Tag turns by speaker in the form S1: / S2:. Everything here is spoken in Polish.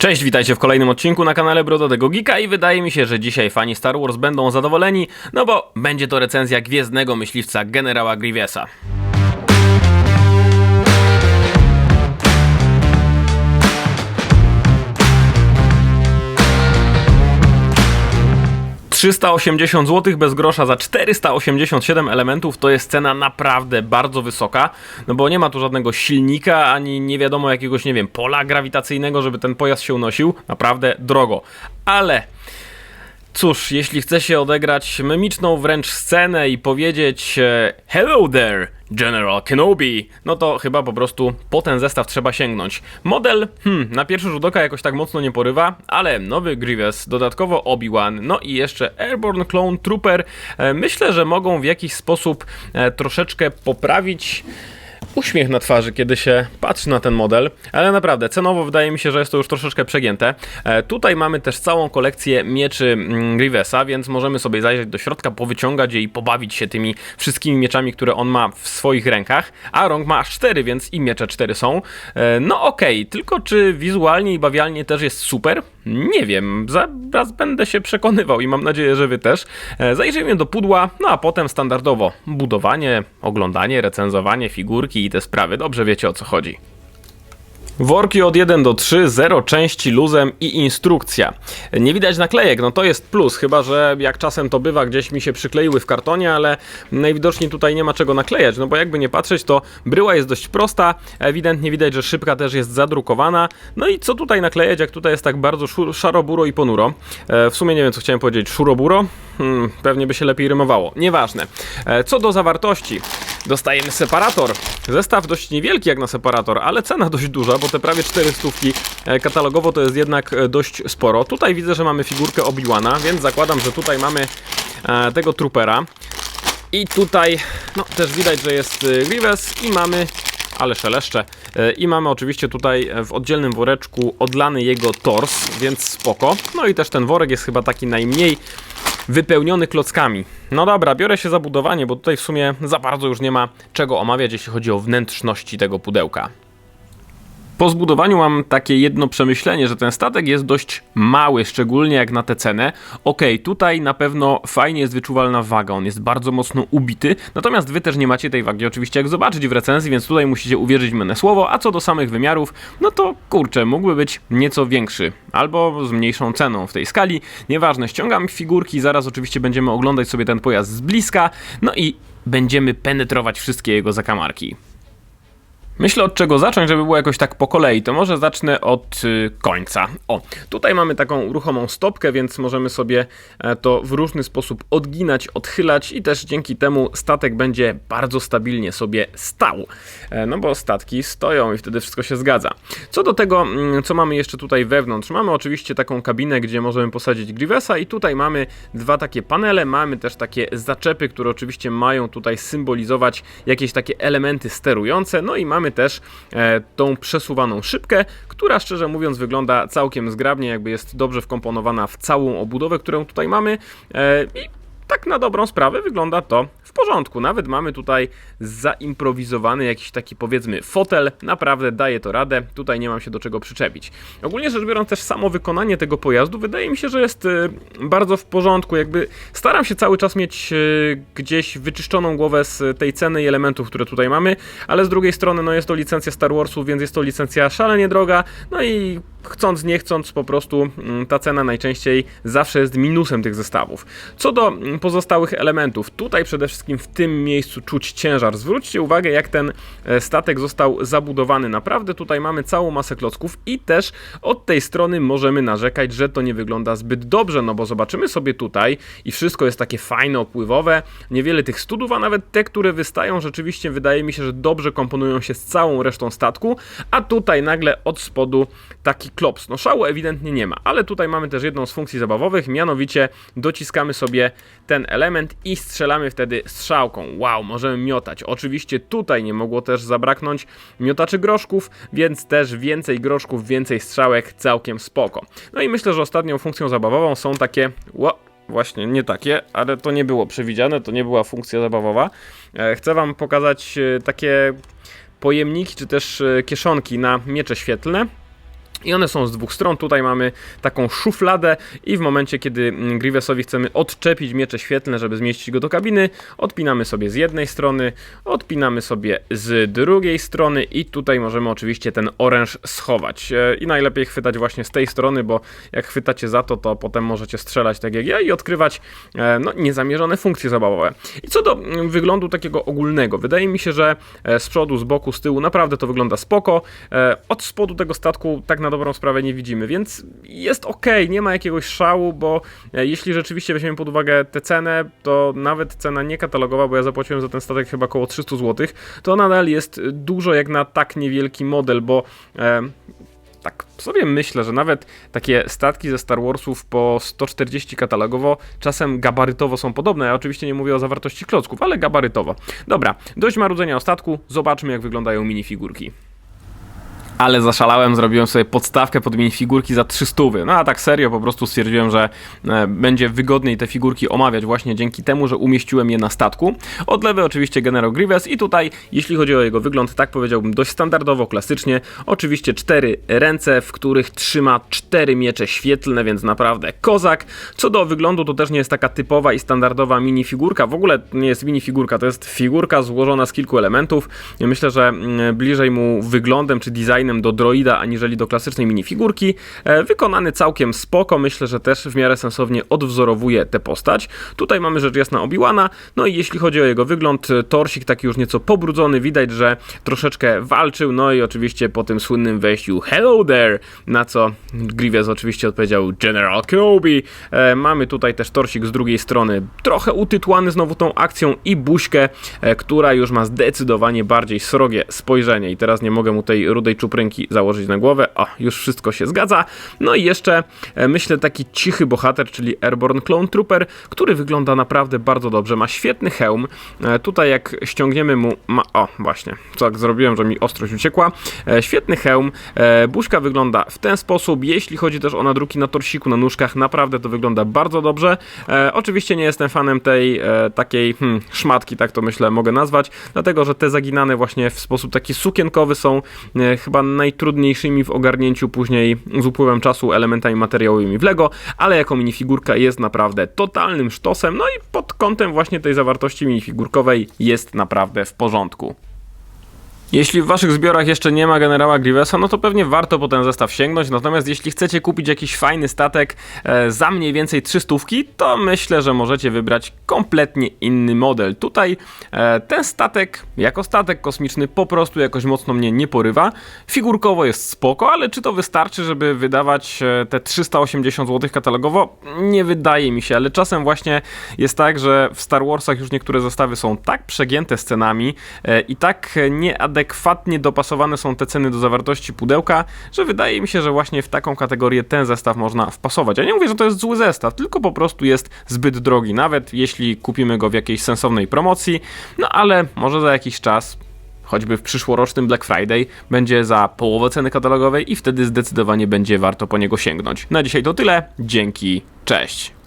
S1: Cześć, witajcie w kolejnym odcinku na kanale Brodowego Geeka i wydaje mi się, że dzisiaj fani Star Wars będą zadowoleni, no bo będzie to recenzja Gwiezdnego Myśliwca Generała Grievousa. ...380 zł bez grosza za 487 elementów to jest cena naprawdę bardzo wysoka, no bo nie ma tu żadnego silnika, ani nie wiadomo jakiegoś, nie wiem, pola grawitacyjnego, żeby ten pojazd się unosił, naprawdę drogo. Ale Cóż, jeśli chce się odegrać mimiczną wręcz scenę i powiedzieć e, Hello there, General Kenobi, no to chyba po prostu po ten zestaw trzeba sięgnąć. Model, hmm, na pierwszy rzut oka jakoś tak mocno nie porywa, ale nowy Grievous, dodatkowo Obi-Wan, no i jeszcze Airborne Clone Trooper, e, myślę, że mogą w jakiś sposób e, troszeczkę poprawić uśmiech na twarzy, kiedy się patrzy na ten model, ale naprawdę cenowo wydaje mi się, że jest to już troszeczkę przegięte. E, tutaj mamy też całą kolekcję mieczy mm, Grievesa, więc możemy sobie zajrzeć do środka, powyciągać je i pobawić się tymi wszystkimi mieczami, które on ma w swoich rękach, a rąk ma aż 4, więc i miecze 4 są. E, no okej, okay. tylko czy wizualnie i bawialnie też jest super? Nie wiem, zaraz będę się przekonywał i mam nadzieję, że wy też. E, zajrzyjmy do pudła, no a potem standardowo budowanie, oglądanie, recenzowanie figurki i te sprawy. Dobrze wiecie o co chodzi. Worki od 1 do 3, 0 części luzem i instrukcja. Nie widać naklejek, no to jest plus, chyba że jak czasem to bywa, gdzieś mi się przykleiły w kartonie, ale najwidoczniej tutaj nie ma czego naklejać, no bo jakby nie patrzeć, to bryła jest dość prosta, ewidentnie widać, że szybka też jest zadrukowana. No i co tutaj naklejać, jak tutaj jest tak bardzo szaroburo i ponuro? E, w sumie nie wiem, co chciałem powiedzieć, szuroburo? Hmm, pewnie by się lepiej rymowało, nieważne. E, co do zawartości, dostajemy separator. Zestaw dość niewielki jak na separator, ale cena dość duża, bo te prawie 400 e, katalogowo to jest jednak e, dość sporo. Tutaj widzę, że mamy figurkę Obi-Wana, więc zakładam, że tutaj mamy e, tego troopera. I tutaj no, też widać, że jest Grievous i mamy ale szeleszcze. I mamy oczywiście tutaj w oddzielnym woreczku odlany jego tors, więc spoko. No i też ten worek jest chyba taki najmniej wypełniony klockami. No dobra, biorę się za budowanie, bo tutaj w sumie za bardzo już nie ma czego omawiać, jeśli chodzi o wnętrzności tego pudełka. Po zbudowaniu mam takie jedno przemyślenie, że ten statek jest dość mały, szczególnie jak na tę cenę. Ok, tutaj na pewno fajnie jest wyczuwalna waga, on jest bardzo mocno ubity, natomiast wy też nie macie tej wagi oczywiście jak zobaczyć w recenzji, więc tutaj musicie uwierzyć mnie słowo, a co do samych wymiarów, no to kurczę, mógłby być nieco większy, albo z mniejszą ceną w tej skali, nieważne, ściągam figurki, zaraz oczywiście będziemy oglądać sobie ten pojazd z bliska, no i będziemy penetrować wszystkie jego zakamarki. Myślę od czego zacząć, żeby było jakoś tak po kolei. To może zacznę od y, końca. O, tutaj mamy taką ruchomą stopkę, więc możemy sobie e, to w różny sposób odginać, odchylać i też dzięki temu statek będzie bardzo stabilnie sobie stał. E, no bo statki stoją i wtedy wszystko się zgadza. Co do tego, mm, co mamy jeszcze tutaj wewnątrz, mamy oczywiście taką kabinę, gdzie możemy posadzić Grievesa i tutaj mamy dwa takie panele, mamy też takie zaczepy, które oczywiście mają tutaj symbolizować jakieś takie elementy sterujące, no i mamy też e, tą przesuwaną szybkę, która szczerze mówiąc wygląda całkiem zgrabnie, jakby jest dobrze wkomponowana w całą obudowę, którą tutaj mamy. E, i tak na dobrą sprawę wygląda to w porządku. Nawet mamy tutaj zaimprowizowany jakiś taki powiedzmy fotel. Naprawdę daje to radę. Tutaj nie mam się do czego przyczepić. Ogólnie rzecz biorąc też samo wykonanie tego pojazdu wydaje mi się, że jest y, bardzo w porządku. Jakby staram się cały czas mieć y, gdzieś wyczyszczoną głowę z tej ceny i elementów, które tutaj mamy, ale z drugiej strony no jest to licencja Star Warsu, więc jest to licencja szalenie droga. No i chcąc nie chcąc po prostu mm, ta cena najczęściej zawsze jest minusem tych zestawów. Co do mm, pozostałych elementów, tutaj przede wszystkim w tym miejscu czuć ciężar. Zwróćcie uwagę jak ten e, statek został zabudowany. Naprawdę tutaj mamy całą masę klocków i też od tej strony możemy narzekać, że to nie wygląda zbyt dobrze, no bo zobaczymy sobie tutaj i wszystko jest takie fajne, opływowe, niewiele tych studów, a nawet te, które wystają rzeczywiście wydaje mi się, że dobrze komponują się z całą resztą statku, a tutaj nagle od spodu taki klops. No szału ewidentnie nie ma, ale tutaj mamy też jedną z funkcji zabawowych, mianowicie dociskamy sobie ten element i strzelamy wtedy strzałką. Wow, możemy miotać. Oczywiście tutaj nie mogło też zabraknąć miotaczy groszków, więc też więcej groszków, więcej strzałek, całkiem spoko. No i myślę, że ostatnią funkcją zabawową są takie... Wow, właśnie nie takie, ale to nie było przewidziane, to nie była funkcja zabawowa. E, chcę Wam pokazać e, takie pojemniki, czy też e, kieszonki na miecze świetlne. I one są z dwóch stron. Tutaj mamy taką szufladę i w momencie, kiedy mm, Grievous'owi chcemy odczepić miecze świetlne, żeby zmieścić go do kabiny, odpinamy sobie z jednej strony, odpinamy sobie z drugiej strony i tutaj możemy oczywiście ten oręż schować. E, I najlepiej chwytać właśnie z tej strony, bo jak chwytacie za to, to potem możecie strzelać tak jak ja i odkrywać e, no, niezamierzone funkcje zabawowe. I co do mm, wyglądu takiego ogólnego, wydaje mi się, że e, z przodu, z boku, z tyłu naprawdę to wygląda spoko. Od spodu tego statku tak dobrą sprawę nie widzimy, więc jest ok, nie ma jakiegoś szału, bo e, jeśli rzeczywiście weźmiemy pod uwagę tę cenę, to nawet cena niekatalogowa, bo ja zapłaciłem za ten statek chyba około 300 zł, to nadal jest dużo jak na tak niewielki model, bo e, tak sobie myślę, że nawet takie statki ze Star Warsów po 140 katalogowo czasem gabarytowo są podobne. Ja oczywiście nie mówię o zawartości klocków, ale gabarytowo. Dobra, dość marudzenia o statku, zobaczmy jak wyglądają minifigurki. Ale zaszalałem, zrobiłem sobie podstawkę pod minifigurki za 300. No a tak serio, po prostu stwierdziłem, że e, będzie wygodniej te figurki omawiać właśnie dzięki temu, że umieściłem je na statku. Od lewej oczywiście General Grievous i tutaj, jeśli chodzi o jego wygląd, tak powiedziałbym dość standardowo, klasycznie. Oczywiście cztery ręce, w których trzyma cztery miecze świetlne, więc naprawdę kozak. Co do wyglądu, to też nie jest taka typowa i standardowa minifigurka. W ogóle nie jest minifigurka, to jest figurka złożona z kilku elementów. Myślę, że mm, bliżej mu wyglądem czy designem do droida, aniżeli do klasycznej minifigurki. E, wykonany całkiem spoko, myślę, że też w miarę sensownie odwzorowuje tę postać. Tutaj mamy rzecz jasna Obi-Wana, no i jeśli chodzi o jego wygląd, e, torsik taki już nieco pobrudzony, widać, że troszeczkę walczył, no i oczywiście po tym słynnym wejściu Hello there, na co Grievous oczywiście odpowiedział General Kenobi. Mamy tutaj też torsik z drugiej strony, trochę utytłany znowu tą akcją i buźkę, e, która już ma zdecydowanie bardziej srogie spojrzenie i teraz nie mogę mu tej rudej czuprynki założyć na głowę. O, już wszystko się zgadza. No i jeszcze e, myślę taki cichy bohater, czyli Airborne Clone Trooper, który wygląda naprawdę bardzo dobrze. Ma świetny hełm. E, Tutaj jak ściągniemy mu... Ma, o, właśnie. Jak zrobiłem, że mi ostrość uciekła. E, Świetny hełm. Buźka wygląda w ten sposób. Jeśli chodzi też o nadruki na torsiku, na nóżkach, naprawdę to wygląda bardzo dobrze. Oczywiście nie jestem fanem tej takiej hmm, szmatki, tak to myślę mogę nazwać, dlatego że te zaginane właśnie w sposób taki sukienkowy są chyba najtrudniejszymi w ogarnięciu później z upływem czasu elementami materiałowymi w Lego, ale jako minifigurka jest naprawdę totalnym sztosem, no i pod kątem właśnie tej zawartości minifigurkowej jest naprawdę w porządku. Jeśli w waszych zbiorach jeszcze nie ma generała Grievousa, no to pewnie warto po ten zestaw sięgnąć. Natomiast jeśli chcecie kupić jakiś fajny statek e, za mniej więcej 300, to myślę, że możecie wybrać kompletnie inny model. Tutaj e, ten statek, jako statek kosmiczny, po prostu jakoś mocno mnie nie porywa. Figurkowo jest spoko, ale czy to wystarczy, żeby wydawać e, te 380 zł katalogowo? Nie wydaje mi się, ale czasem właśnie jest tak, że w Star Warsach już niektóre zestawy są tak przegięte scenami e, i tak nieadekwatne adekwatnie dopasowane są te ceny do zawartości pudełka, że wydaje mi się, że właśnie w taką kategorię ten zestaw można wpasować. Ja nie mówię, że to jest zły zestaw, tylko po prostu jest zbyt drogi, nawet jeśli kupimy go w jakiejś sensownej promocji, no ale może za jakiś czas choćby w przyszłorocznym Black Friday, będzie za połowę ceny katalogowej i wtedy zdecydowanie będzie warto po niego sięgnąć. Na dzisiaj to tyle. Dzięki, cześć.